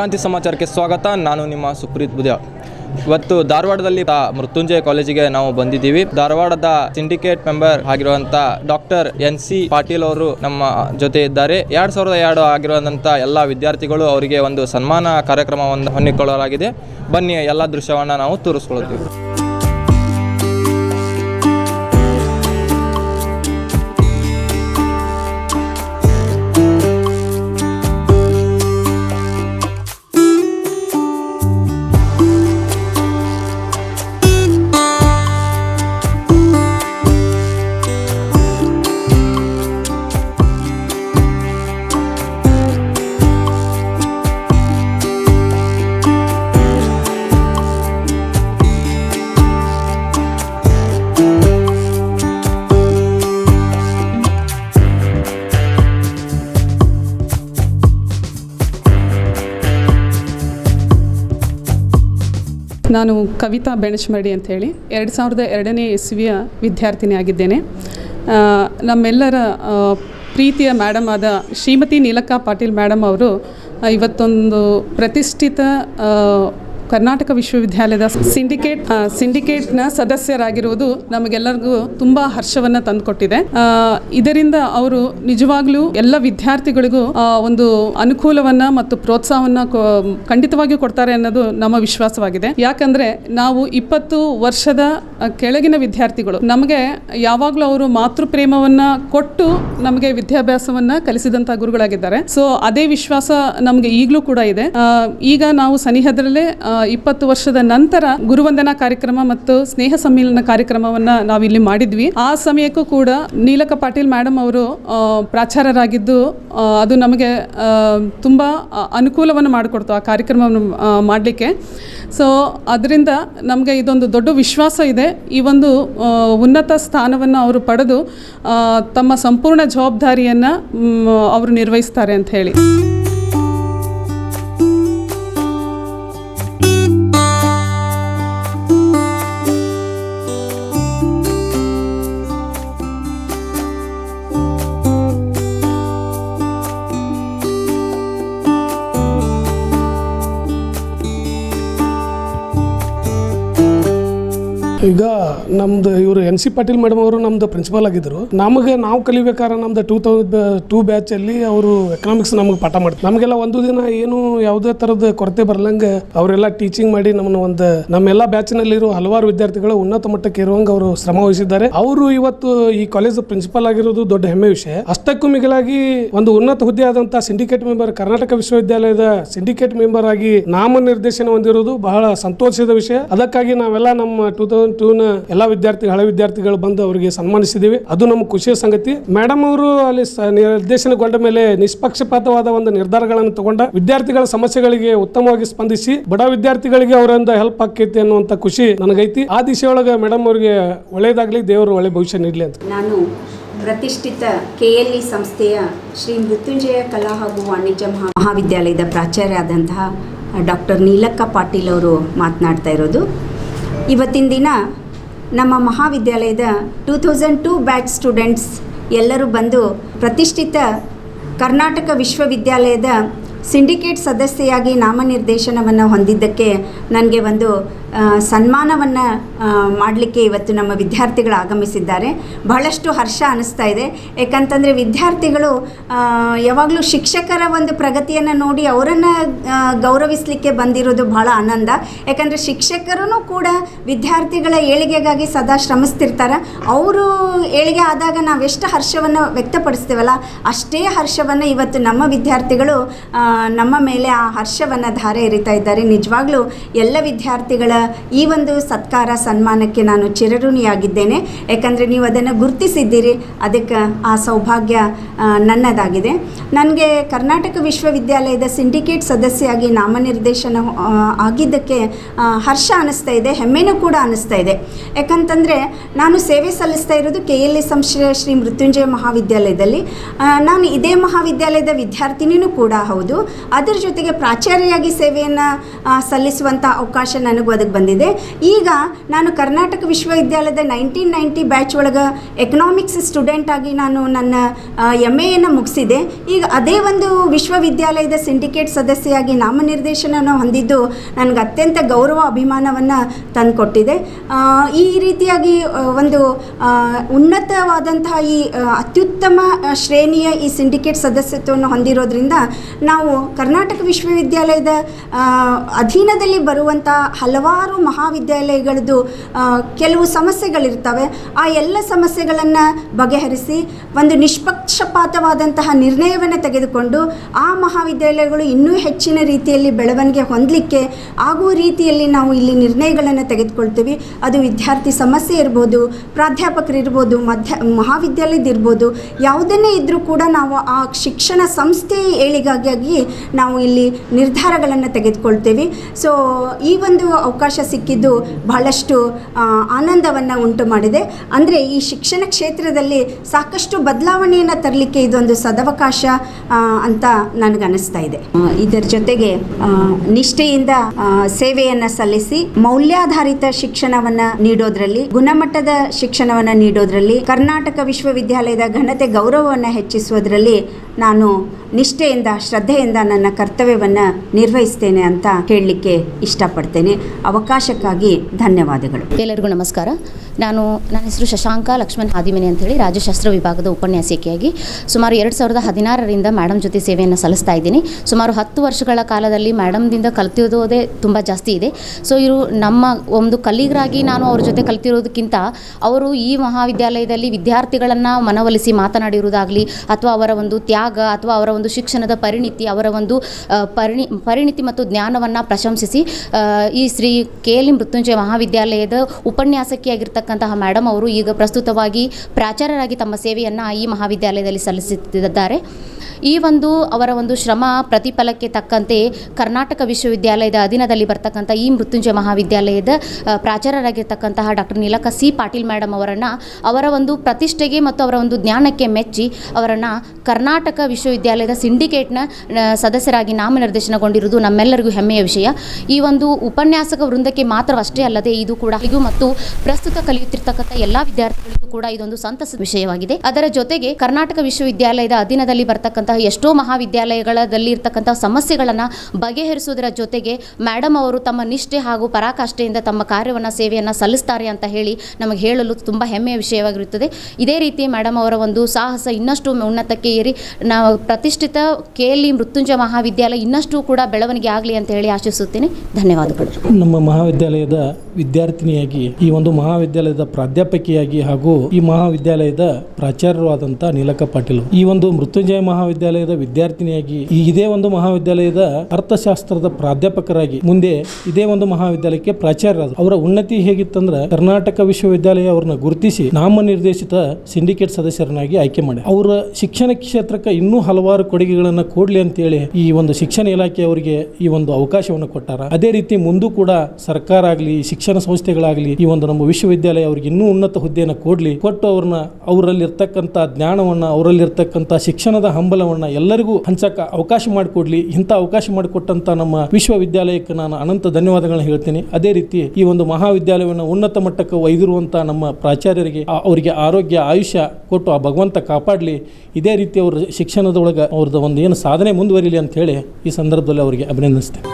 ಕ್ರಾಂತಿ ಸಮಾಚಾರಕ್ಕೆ ಸ್ವಾಗತ. ನಾನು ನಿಮ್ಮ ಸುಪ್ರೀತ್ ಬುದ್ಯ ಇವತ್ತು ಧಾರವಾಡದಲ್ಲಿ ಮೃತ್ಯುಂಜಯ ಕಾಲೇಜಿಗೆ ನಾವು ಬಂದಿದ್ದೀವಿ. ಧಾರವಾಡದ ಸಿಂಡಿಕೇಟ್ ಮೆಂಬರ್ ಆಗಿರುವಂತ ಡಾಕ್ಟರ್ ಎನ್ ಸಿ ಪಾಟೀಲ್ ಅವರು ನಮ್ಮ ಜೊತೆ ಇದ್ದಾರೆ. ಎರಡ್ ಸಾವಿರದ ಎರಡು ಆಗಿರುವಂತ ಎಲ್ಲ ವಿದ್ಯಾರ್ಥಿಗಳು ಅವರಿಗೆ ಒಂದು ಸನ್ಮಾನ ಕಾರ್ಯಕ್ರಮವನ್ನು ಹಮ್ಮಿಕೊಳ್ಳಲಾಗಿದೆ. ಬನ್ನಿ, ಎಲ್ಲ ದೃಶ್ಯವನ್ನು ನಾವು ತೋರಿಸ್ಕೊಳ್ತೀವಿ. ನಾನು ಕವಿತಾ ಬೆಣಚಮಡಿ ಅಂತ ಹೇಳಿ ಎರಡು ಸಾವಿರದ ಎರಡನೇ ಇಸ್ವಿಯ ವಿದ್ಯಾರ್ಥಿನಿ ಆಗಿದ್ದೇನೆ. ನಮ್ಮೆಲ್ಲರ ಪ್ರೀತಿಯ ಮೇಡಮ್ ಆದ ಶ್ರೀಮತಿ ನೀಲಕ್ಕ ಪಾಟೀಲ್ ಮೇಡಮ್ ಅವರು ಇವತ್ತೊಂದು ಪ್ರತಿಷ್ಠಿತ ಕರ್ನಾಟಕ ವಿಶ್ವವಿದ್ಯಾಲಯದ ಸಿಂಡಿಕೇಟ್ ಸಿಂಡಿಕೇಟ್ನ ಸದಸ್ಯರಾಗಿರುವುದು ನಮಗೆಲ್ಲರಿಗೂ ತುಂಬ ಹರ್ಷವನ್ನು ತಂದುಕೊಟ್ಟಿದೆ. ಇದರಿಂದ ಅವರು ನಿಜವಾಗ್ಲೂ ಎಲ್ಲ ವಿದ್ಯಾರ್ಥಿಗಳಿಗೂ ಒಂದು ಅನುಕೂಲವನ್ನು ಮತ್ತು ಪ್ರೋತ್ಸಾಹವನ್ನು ಖಂಡಿತವಾಗಿಯೂ ಕೊಡ್ತಾರೆ ಅನ್ನೋದು ನಮ್ಮ ವಿಶ್ವಾಸವಾಗಿದೆ. ಯಾಕಂದರೆ ನಾವು ಇಪ್ಪತ್ತು ವರ್ಷದ ಕೆಳಗಿನ ವಿದ್ಯಾರ್ಥಿಗಳು. ನಮಗೆ ಯಾವಾಗಲೂ ಅವರು ಮಾತೃ ಪ್ರೇಮವನ್ನು ಕೊಟ್ಟು ನಮಗೆ ವಿದ್ಯಾಭ್ಯಾಸವನ್ನು ಕಲಿಸಿದಂಥ ಗುರುಗಳಾಗಿದ್ದಾರೆ. ಸೊ ಅದೇ ವಿಶ್ವಾಸ ನಮಗೆ ಈಗಲೂ ಕೂಡ ಇದೆ. ಈಗ ನಾವು ಸನಿಹದಲ್ಲೇ ಆ, ಇಪ್ಪತ್ತು ವರ್ಷದ ನಂತರ ಗುರುವಂದನಾ ಕಾರ್ಯಕ್ರಮ ಮತ್ತು ಸ್ನೇಹ ಸಮ್ಮೇಳನ ಕಾರ್ಯಕ್ರಮವನ್ನು ನಾವು ಇಲ್ಲಿ ಮಾಡಿದ್ವಿ. ಆ ಸಮಯಕ್ಕೂ ಕೂಡ ನೀಲಕ ಪಾಟೀಲ್ ಮೇಡಮ್ ಅವರು ಪ್ರಾಚಾರ್ಯರಾಗಿದ್ದು ಅದು ನಮಗೆ ತುಂಬ ಅನುಕೂಲವನ್ನು ಮಾಡಿಕೊಡ್ತು ಆ ಕಾರ್ಯಕ್ರಮವನ್ನು ಮಾಡಲಿಕ್ಕೆ. ಸೊ ಅದರಿಂದ ನಮಗೆ ಇದೊಂದು ದೊಡ್ಡ ವಿಶ್ವಾಸ ಇದೆ. ಈ ಒಂದು ಉನ್ನತ ಸ್ಥಾನವನ್ನು ಅವರು ಪಡೆದು ತಮ್ಮ ಸಂಪೂರ್ಣ ಜವಾಬ್ದಾರಿಯನ್ನು ಅವರು ನಿರ್ವಹಿಸ್ತಾರೆ ಅಂತ ಹೇಳಿ. ಈಗ ನಮ್ದು ಇವರು ಎನ್ ಸಿ ಪಾಟೀಲ್ ಮೇಡಮ್ ಅವರು ನಮ್ದು ಪ್ರಿನ್ಸಿಪಾಲ್ ಆಗಿದ್ರು ನಮಗೆ ನಾವು ಕಲಿಬೇಕಾದ್ರೆ ನಮ್ದು ಟೂ ತೌಸಂಡ್ ಟೂ ಬ್ಯಾಚ್ ಅಲ್ಲಿ ಅವರು ಎಕನಾಮಿಕ್ಸ್ ನಮಗೆ ಪಾಠ ಮಾಡ್ತಾರೆ ನಮಗೆಲ್ಲ ಒಂದು ದಿನ ಏನು ಯಾವುದೇ ಥರದ ಕೊರತೆ ಬರ್ಲಂಗೆ ಅವರೆಲ್ಲ ಟೀಚಿಂಗ್ ಮಾಡಿ ನಮ್ಮನ್ನ ಒಂದು, ನಮ್ಮೆಲ್ಲ ಬ್ಯಾಚ್ನಲ್ಲಿರೋ ಹಲವಾರು ವಿದ್ಯಾರ್ಥಿಗಳು ಉನ್ನತ ಮಟ್ಟಕ್ಕೆ ಇರುವಂಗೆ ಅವರು ಶ್ರಮ ವಹಿಸಿದ್ದಾರೆ. ಅವರು ಇವತ್ತು ಈ ಕಾಲೇಜ್ ಪ್ರಿನ್ಸಿಪಾಲ್ ಆಗಿರೋದು ದೊಡ್ಡ ಹೆಮ್ಮೆ ವಿಷಯ. ಅಷ್ಟಕ್ಕೂ ಮಿಗಿಲಾಗಿ ಒಂದು ಉನ್ನತ ಹುದ್ದೆ ಆದಂತಹ ಸಿಂಡಿಕೇಟ್ ಮೆಂಬರ್ ಕರ್ನಾಟಕ ವಿಶ್ವವಿದ್ಯಾಲಯದ ಸಿಂಡಿಕೇಟ್ ಮೆಂಬರ್ ಆಗಿ ನಾಮನಿರ್ದೇಶನ ಹೊಂದಿರೋದು ಬಹಳ ಸಂತೋಷದ ವಿಷಯ. ಅದಕ್ಕಾಗಿ ನಾವೆಲ್ಲ ನಮ್ಮ ಟೂ ತೌಸಂಡ್ ಟೂನ ಎಲ್ಲ ವಿದ್ಯಾರ್ಥಿ ಹಳೆ ವಿದ್ಯಾರ್ಥಿಗಳು ಬಂದು ಅವರಿಗೆ ಸನ್ಮಾನಿಸಿದ್ದೀವಿ ಅದು ನಮ್ಮ ಖುಷಿಯ ಸಂಗತಿ. ಮೇಡಮ್ ಅವರು ಅಲ್ಲಿ ನಿರ್ದೇಶನಗೊಂಡ ಮೇಲೆ ನಿಷ್ಪಕ್ಷಪಾತವಾದ ಒಂದು ನಿರ್ಧಾರಗಳನ್ನು ತಗೊಂಡ ವಿದ್ಯಾರ್ಥಿಗಳ ಸಮಸ್ಯೆಗಳಿಗೆ ಉತ್ತಮವಾಗಿ ಸ್ಪಂದಿಸಿ, ಬಡ ವಿದ್ಯಾರ್ಥಿಗಳಿಗೆ ಅವರಿಂದ ಹೆಲ್ಪ್ ಆಕೈತಿ ಅನ್ನುವಂಥ ಖುಷಿ ನನಗೈತಿ. ಆ ದಿಶೆಯೊಳಗೆ ಮೇಡಮ್ ಅವರಿಗೆ ಒಳ್ಳೇದಾಗ್ಲಿ ದೇವರು ಒಳ್ಳೆ ಭವಿಷ್ಯ ನೀಡಲಿ ಅಂತ. ನಾನು ಪ್ರತಿಷ್ಠಿತ ಕೆ ಎಲ್ ಇ ಸಂಸ್ಥೆಯ ಶ್ರೀ ಮೃತ್ಯುಂಜಯ ಕಲಾ ಹಾಗೂ ವಾಣಿಜ್ಯ ಮಹಾ, ಮಹಾವಿದ್ಯಾಲಯದ ಪ್ರಾಚಾರ್ಯ ಆದಂತಹ ಡಾಕ್ಟರ್ ನೀಲಕ್ಕ ಪಾಟೀಲ್ ಅವರು ಮಾತನಾಡ್ತಾ ಇರೋದು. ಇವತ್ತಿನ ದಿನ ನಮ್ಮ ಮಹಾವಿದ್ಯಾಲಯದ two thousand two batch students ಎಲ್ಲರೂ ಬಂದು ಪ್ರತಿಷ್ಠಿತ ಕರ್ನಾಟಕ ವಿಶ್ವವಿದ್ಯಾಲಯದ ಸಿಂಡಿಕೇಟ್ ಸದಸ್ಯೆಯಾಗಿ ನಾಮನಿರ್ದೇಶನವನ್ನು ಹೊಂದಿದ್ದಕ್ಕೆ ನನಗೆ ಒಂದು ಸನ್ಮಾನವನ್ನು ಮಾಡಲಿಕ್ಕೆ ಇವತ್ತು ನಮ್ಮ ವಿದ್ಯಾರ್ಥಿಗಳು ಆಗಮಿಸಿದ್ದಾರೆ. ಬಹಳಷ್ಟು ಹರ್ಷ ಅನ್ನಿಸ್ತಾ ಇದೆ. ಯಾಕಂತಂದರೆ ವಿದ್ಯಾರ್ಥಿಗಳು ಯಾವಾಗಲೂ ಶಿಕ್ಷಕರ ಒಂದು ಪ್ರಗತಿಯನ್ನು ನೋಡಿ ಅವರನ್ನು ಗೌರವಿಸಲಿಕ್ಕೆ ಬಂದಿರೋದು ಬಹಳ ಆನಂದ. ಯಾಕಂದರೆ ಶಿಕ್ಷಕರೂ ಕೂಡ ವಿದ್ಯಾರ್ಥಿಗಳ ಏಳಿಗೆಗಾಗಿ ಸದಾ ಶ್ರಮಿಸ್ತಿರ್ತಾರೆ. ಅವರು ಏಳಿಗೆ ಆದಾಗ ನಾವೆಷ್ಟು ಹರ್ಷವನ್ನು ವ್ಯಕ್ತಪಡಿಸ್ತೇವಲ್ಲ, ಅಷ್ಟೇ ಹರ್ಷವನ್ನು ಇವತ್ತು ನಮ್ಮ ವಿದ್ಯಾರ್ಥಿಗಳು ನಮ್ಮ ಮೇಲೆ ಆ ಹರ್ಷವನ್ನು ಧಾರೆ ಎರಿತಾ ಇದ್ದಾರೆ. ನಿಜವಾಗ್ಲೂ ಎಲ್ಲ ವಿದ್ಯಾರ್ಥಿಗಳ ಈ ಒಂದು ಸತ್ಕಾರ ಸನ್ಮಾನಕ್ಕೆ ನಾನು ಚಿರಋಣಿಯಾಗಿದ್ದೇನೆ. ಯಾಕಂದರೆ ನೀವು ಅದನ್ನು ಗುರುತಿಸಿದ್ದೀರಿ. ಅದಕ್ಕೆ ಆ ಸೌಭಾಗ್ಯ ನನ್ನದಾಗಿದೆ. ನನಗೆ ಕರ್ನಾಟಕ ವಿಶ್ವವಿದ್ಯಾಲಯದ ಸಿಂಡಿಕೇಟ್ ಸದಸ್ಯಾಗಿ ನಾಮನಿರ್ದೇಶನ ಆಗಿದ್ದಕ್ಕೆ ಹರ್ಷ ಅನ್ನಿಸ್ತಾ ಇದೆ, ಹೆಮ್ಮೆನೂ ಕೂಡ ಅನ್ನಿಸ್ತಾ ಇದೆ. ಯಾಕಂತಂದರೆ ನಾನು ಸೇವೆ ಸಲ್ಲಿಸ್ತಾ ಇರೋದು ಕೆ ಎಲ್ ಸಂಶ್ರಯ ಶ್ರೀ ಮೃತ್ಯುಂಜಯ ಮಹಾವಿದ್ಯಾಲಯದಲ್ಲಿ. ನಾನು ಇದೇ ಮಹಾವಿದ್ಯಾಲಯದ ವಿದ್ಯಾರ್ಥಿನಿನೂ ಕೂಡ ಹೌದು. ಅದರ ಜೊತೆಗೆ ಪ್ರಾಚಾರ್ಯಾಗಿ ಸೇವೆಯನ್ನು ಸಲ್ಲಿಸುವಂಥ ಅವಕಾಶ ನನಗೆ ಅದಕ್ಕೆ ಬಂದಿದೆ. ಈಗ ನಾನು ಕರ್ನಾಟಕ ವಿಶ್ವವಿದ್ಯಾಲಯದ ನೈನ್ಟೀನ್ ನೈಂಟಿ ಬ್ಯಾಚ್ ಒಳಗೆ ಎಕನಾಮಿಕ್ಸ್ ಸ್ಟೂಡೆಂಟ್ ಆಗಿ ನಾನು ನನ್ನ ಎಂ ಎಯನ್ನು ಮುಗಿಸಿದೆ. ಈಗ ಅದೇ ಒಂದು ವಿಶ್ವವಿದ್ಯಾಲಯದ ಸಿಂಡಿಕೇಟ್ ಸದಸ್ಯೆಯಾಗಿ ನಾಮನಿರ್ದೇಶನ ಹೊಂದಿದ್ದು ನನಗೆ ಅತ್ಯಂತ ಗೌರವ ಅಭಿಮಾನವನ್ನು ತಂದುಕೊಟ್ಟಿದೆ. ಈ ರೀತಿಯಾಗಿ ಒಂದು ಉನ್ನತವಾದಂತಹ ಈ ಅತ್ಯುತ್ತಮ ಶ್ರೇಣಿಯ ಈ ಸಿಂಡಿಕೇಟ್ ಸದಸ್ಯತ್ವವನ್ನು ಹೊಂದಿರೋದ್ರಿಂದ ನಾವು ಕರ್ನಾಟಕ ವಿಶ್ವವಿದ್ಯಾಲಯದ ಅಧೀನದಲ್ಲಿ ಬರುವಂಥ ಹಲವಾರು ಮಹಾವಿದ್ಯಾಲಯಗಳದ್ದು ಕೆಲವು ಸಮಸ್ಯೆಗಳಿರ್ತವೆ. ಆ ಎಲ್ಲ ಸಮಸ್ಯೆಗಳನ್ನು ಬಗೆಹರಿಸಿ ಒಂದು ನಿಷ್ಪಕ್ಷಪಾತವಾದಂತಹ ನಿರ್ಣಯವನ್ನು ತೆಗೆದುಕೊಂಡು ಆ ಮಹಾವಿದ್ಯಾಲಯಗಳು ಇನ್ನೂ ಹೆಚ್ಚಿನ ರೀತಿಯಲ್ಲಿ ಬೆಳವಣಿಗೆ ಹೊಂದಲಿಕ್ಕೆ ಆಗುವ ರೀತಿಯಲ್ಲಿ ನಾವು ಇಲ್ಲಿ ನಿರ್ಣಯಗಳನ್ನು ತೆಗೆದುಕೊಳ್ತೀವಿ. ಅದು ವಿದ್ಯಾರ್ಥಿ ಸಮಸ್ಯೆ ಇರ್ಬೋದು ಪ್ರಾಧ್ಯಾಪಕರಿರ್ಬೋದು ಮಧ್ಯ, ಮಹಾವಿದ್ಯಾಲಯದ ಇರ್ಬೋದು, ಯಾವುದನ್ನೇ ಇದ್ದರೂ ಕೂಡ ನಾವು ಆ ಶಿಕ್ಷಣ ಸಂಸ್ಥೆಯ ಏಳಿಗಾಗಿ ನಾವು ಇಲ್ಲಿ ನಿರ್ಧಾರಗಳನ್ನು ತೆಗೆದುಕೊಳ್ತೇವೆ. ಸೊ ಈ ಒಂದು ಅವಕಾಶ ಸಿಕ್ಕಿದ್ದು ಬಹಳಷ್ಟು ಆನಂದವನ್ನು ಉಂಟು ಮಾಡಿದೆ. ಅಂದರೆ ಈ ಶಿಕ್ಷಣ ಕ್ಷೇತ್ರದಲ್ಲಿ ಸಾಕಷ್ಟು ಬದಲಾವಣೆಯನ್ನು ತರಲಿಕ್ಕೆ ಇದೊಂದು ಸದವಕಾಶ ಅಂತ ನನಗನ್ನಿಸ್ತಾ ಇದೆ. ಇದರ ಜೊತೆಗೆ ನಿಷ್ಠೆಯಿಂದ ಸೇವೆಯನ್ನು ಸಲ್ಲಿಸಿ ಮೌಲ್ಯಾಧಾರಿತ ಶಿಕ್ಷಣವನ್ನು ನೀಡೋದ್ರಲ್ಲಿ, ಗುಣಮಟ್ಟದ ಶಿಕ್ಷಣವನ್ನು ನೀಡೋದ್ರಲ್ಲಿ, ಕರ್ನಾಟಕ ವಿಶ್ವವಿದ್ಯಾಲಯದ ಘನತೆ ಗೌರವವನ್ನು ಹೆಚ್ಚಿಸುವುದರಲ್ಲಿ ನಾನು ನಿಷ್ಠೆಯಿಂದ ಶ್ರದ್ಧೆಯಿಂದ ನನ್ನ ಕರ್ತವ್ಯವನ್ನು ನಿರ್ವಹಿಸ್ತೇನೆ ಅಂತ ಹೇಳಲಿಕ್ಕೆ ಇಷ್ಟಪಡ್ತೇನೆ. ಅವಕಾಶಕ್ಕಾಗಿ ಧನ್ಯವಾದಗಳು. ಎಲ್ಲರಿಗೂ ನಮಸ್ಕಾರ. ನಾನು, ನನ್ನ ಹೆಸರು ಶಶಾಂಕ ಲಕ್ಷ್ಮಣ್ ಹಾದಿಮನಿ ಅಂತೇಳಿ ರಾಜ್ಯಶಾಸ್ತ್ರ ವಿಭಾಗದ ಉಪನ್ಯಾಸಕಿಯಾಗಿ ಸುಮಾರು ಎರಡು ಸಾವಿರದ ಹದಿನಾರರಿಂದ ಮೇಡಮ್ ಜೊತೆ ಸೇವೆಯನ್ನು ಸಲ್ಲಿಸ್ತಾ ಇದ್ದೀನಿ. ಸುಮಾರು ಹತ್ತು ವರ್ಷಗಳ ಕಾಲದಲ್ಲಿ ಮೇಡಮ್ದಿಂದ ಕಲ್ತಿರೋದೇ ತುಂಬ ಜಾಸ್ತಿ ಇದೆ. ಸೊ ಇವರು ನಮ್ಮ ಒಂದು ಕಲೀಗರಾಗಿ ನಾನು ಅವ್ರ ಜೊತೆ ಕಲ್ತಿರೋದಕ್ಕಿಂತ ಅವರು ಈ ಮಹಾವಿದ್ಯಾಲಯದಲ್ಲಿ ವಿದ್ಯಾರ್ಥಿಗಳನ್ನು ಮನವೊಲಿಸಿ ಮಾತನಾಡಿರುವುದಾಗಲಿ, ಅಥವಾ ಅವರ ಒಂದು ತ್ಯಾಗ, ಅಥವಾ ಅವರ ಒಂದು ಶಿಕ್ಷಣದ ಪರಿಣಿತಿ, ಅವರ ಒಂದು ಪರಿಣಿ, ಪರಿಣಿತಿ ಮತ್ತು ಜ್ಞಾನವನ್ನು ಪ್ರಶಂಸಿಸಿ ಈ ಶ್ರೀ ಕೆ ಎಲ್ ಮೃತ್ಯುಂಜಯ ಮಹಾವಿದ್ಯಾಲಯದ ಉಪನ್ಯಾಸಕಿಯಾಗಿರ್ತಕ್ಕಂತಹ ಮೇಡಮ್ ಅವರು ಈಗ ಪ್ರಸ್ತುತವಾಗಿ ಪ್ರಾಚಾರ್ಯರಾಗಿ ತಮ್ಮ ಸೇವೆಯನ್ನು ಈ ಮಹಾವಿದ್ಯಾಲಯದಲ್ಲಿ ಸಲ್ಲಿಸುತ್ತಿದ್ದಾರೆ. ಈ ಒಂದು ಅವರ ಒಂದು ಶ್ರಮ ಪ್ರತಿಫಲಕ್ಕೆ ತಕ್ಕಂತೆ ಕರ್ನಾಟಕ ವಿಶ್ವವಿದ್ಯಾಲಯದ ಅಧೀನದಲ್ಲಿ ಬರ್ತಕ್ಕಂಥ ಈ ಮೃತ್ಯುಂಜಯ ಮಹಾವಿದ್ಯಾಲಯದ ಪ್ರಾಚಾರ್ಯರಾಗಿರ್ತಕ್ಕಂತಹ doctor Neelaka C Patil madam ಅವರನ್ನು ಅವರ ಒಂದು ಪ್ರತಿಷ್ಠೆಗೆ ಮತ್ತು ಅವರ ಒಂದು ಜ್ಞಾನಕ್ಕೆ ಮೆಚ್ಚಿ ಅವರನ್ನು ಕರ್ನಾಟಕ ವಿಶ್ವವಿದ್ಯಾಲಯದ ಸಿಂಡಿಕೇಟ್ನ ಸದಸ್ಯರಾಗಿ ನಾಮನಿರ್ದೇಶನಗೊಂಡಿರುವುದು ನಮ್ಮೆಲ್ಲರಿಗೂ ಹೆಮ್ಮೆಯ ವಿಷಯ. ಈ ಒಂದು ಉಪನ್ಯಾಸಕ ವೃಂದಕ್ಕೆ ಮಾತ್ರವಷ್ಟೇ ಅಲ್ಲದೆ ಇದು ಕೂಡ ಮತ್ತು ಪ್ರಸ್ತುತ ಕಲಿಯುತ್ತಿರ್ತಕ್ಕಂಥ ಎಲ್ಲಾ ವಿದ್ಯಾರ್ಥಿಗಳಿಗೂ ಕೂಡ ಇದೊಂದು ಸಂತಸದ ವಿಷಯವಾಗಿದೆ. ಅದರ ಜೊತೆಗೆ ಕರ್ನಾಟಕ ವಿಶ್ವವಿದ್ಯಾಲಯದ ಅಧೀನದಲ್ಲಿ ಬರ್ತಕ್ಕಂತಹ ಎಷ್ಟೋ ಮಹಾವಿದ್ಯಾಲಯಗಳಲ್ಲಿ ಇರ್ತಕ್ಕಂತಹ ಸಮಸ್ಯೆಗಳನ್ನು ಬಗೆಹರಿಸುವುದರ ಜೊತೆಗೆ ಮೇಡಮ್ ಅವರು ತಮ್ಮ ನಿಷ್ಠೆ ಹಾಗೂ ಪರಾಕಾಷ್ಠೆಯಿಂದ ತಮ್ಮ ಕಾರ್ಯವನ್ನು, ಸೇವೆಯನ್ನು ಸಲ್ಲಿಸ್ತಾರೆ ಅಂತ ಹೇಳಿ ನಮಗೆ ಹೇಳಲು ತುಂಬ ಹೆಮ್ಮೆಯ ವಿಷಯವಾಗಿರುತ್ತದೆ. ಇದೇ ರೀತಿ ಮೇಡಮ್ ಅವರ ಒಂದು ಸಾಹಸ ಇನ್ನಷ್ಟು ಉನ್ನತಕ್ಕೆ ಏರಿ, ನಾವು ಪ್ರತಿಷ್ಠಿತ ಕೆ ಎಲ್ ಮೃತ್ಯುಂಜಯ ಮಹಾವಿದ್ಯಾಲಯ ಇನ್ನಷ್ಟು ಕೂಡ ಬೆಳವಣಿಗೆ ಆಗಲಿ ಅಂತ ಹೇಳಿ ಆಶಿಸುತ್ತೇನೆ. ಧನ್ಯವಾದಗಳು. ನಮ್ಮ ಮಹಾವಿದ್ಯಾಲಯದ ವಿದ್ಯಾರ್ಥಿನಿಯಾಗಿ ಈ ಒಂದು ಮಹಾವಿದ್ಯಾಲಯದ ಪ್ರಾಧ್ಯಾಪಕಿಯಾಗಿ ಹಾಗೂ ಈ ಮಹಾವಿದ್ಯಾಲಯದ ಪ್ರಾಚಾರ್ಯರು ನೀಲಕ ಪಾಟೀಲ್. ಈ ಒಂದು ಮೃತ್ಯುಂಜಯ ಮಹಾವಿದ್ಯಾಲಯದ ವಿದ್ಯಾರ್ಥಿನಿಯಾಗಿ ಈ ಇದೇ ಒಂದು ಮಹಾವಿದ್ಯಾಲಯದ ಅರ್ಥಶಾಸ್ತ್ರದ ಪ್ರಾಧ್ಯಾಪಕರಾಗಿ ಮುಂದೆ ಇದೇ ಒಂದು ಮಹಾವಿದ್ಯಾಲಯಕ್ಕೆ ಪ್ರಾಚಾರ್ಯರಾದರು ಅವರ ಉನ್ನತಿ ಹೇಗಿತ್ತಂದ್ರೆ ಕರ್ನಾಟಕ ವಿಶ್ವವಿದ್ಯಾಲಯ ಅವ್ರನ್ನ ಗುರುತಿಸಿ ನಾಮನಿರ್ದೇಶಿತ ಸಿಂಡಿಕೇಟ್ ಸದಸ್ಯರನ್ನಾಗಿ ಆಯ್ಕೆ ಮಾಡಿ. ಅವರ ಶಿಕ್ಷಣ ಕ್ಷೇತ್ರಕ್ಕೆ ಇನ್ನೂ ಹಲವಾರು ಕೊಡುಗೆಗಳನ್ನು ಕೊಡ್ಲಿ ಅಂತೇಳಿ ಈ ಒಂದು ಶಿಕ್ಷಣ ಇಲಾಖೆ ಅವರಿಗೆ ಈ ಒಂದು ಅವಕಾಶವನ್ನು ಕೊಟ್ಟಾರ. ಅದೇ ರೀತಿ ಮುಂದೂ ಕೂಡ ಸರ್ಕಾರ ಆಗಲಿ, ಶಿಕ್ಷಣ ಸಂಸ್ಥೆಗಳಾಗಲಿ ಈ ಒಂದು ನಮ್ಮ ವಿಶ್ವವಿದ್ಯಾಲಯ ಅವರಿಗೆ ಇನ್ನೂ ಉನ್ನತ ಹುದ್ದೆಯನ್ನು ಕೊಡಲಿ, ಕೊಟ್ಟು ಅವ್ರನ್ನ ಅವರಲ್ಲಿರ್ತಕ್ಕಂಥ ಜ್ಞಾನವನ್ನು ಜ್ಞಾನವನ್ನ ಅವರಲ್ಲಿ ಇರ್ತಕ್ಕಂಥ ಶಿಕ್ಷಣದ ಹಂಬಲವನ್ನ ಎಲ್ಲರಿಗೂ ಹಂಚಕ ಅವಕಾಶ ಮಾಡಿಕೊಡ್ಲಿ. ಇಂಥ ಅವಕಾಶ ಮಾಡಿಕೊಟ್ಟಂಥ ನಮ್ಮ ವಿಶ್ವವಿದ್ಯಾಲಯಕ್ಕೆ ನಾನು ಅನಂತ ಧನ್ಯವಾದಗಳನ್ನು ಹೇಳ್ತೀನಿ. ಅದೇ ರೀತಿ ಈ ಒಂದು ಮಹಾವಿದ್ಯಾಲಯವನ್ನು ಉನ್ನತ ಮಟ್ಟಕ್ಕೆ ಒಯ್ದಿರುವಂಥ ನಮ್ಮ ಪ್ರಾಚಾರ್ಯರಿಗೆ ಅವರಿಗೆ ಆರೋಗ್ಯ, ಆಯುಷ್ಯ ಕೊಟ್ಟು ಆ ಭಗವಂತ ಕಾಪಾಡಲಿ. ಇದೇ ರೀತಿ ಅವ್ರ ಶಿಕ್ಷಣದೊಳಗೆ ಅವ್ರದ್ದು ಒಂದು ಏನು ಸಾಧನೆ ಮುಂದುವರಿಲಿ ಅಂತ ಹೇಳಿ ಈ ಸಂದರ್ಭದಲ್ಲಿ ಅವರಿಗೆ ಅಭಿನಂದಿಸ್ತೇನೆ.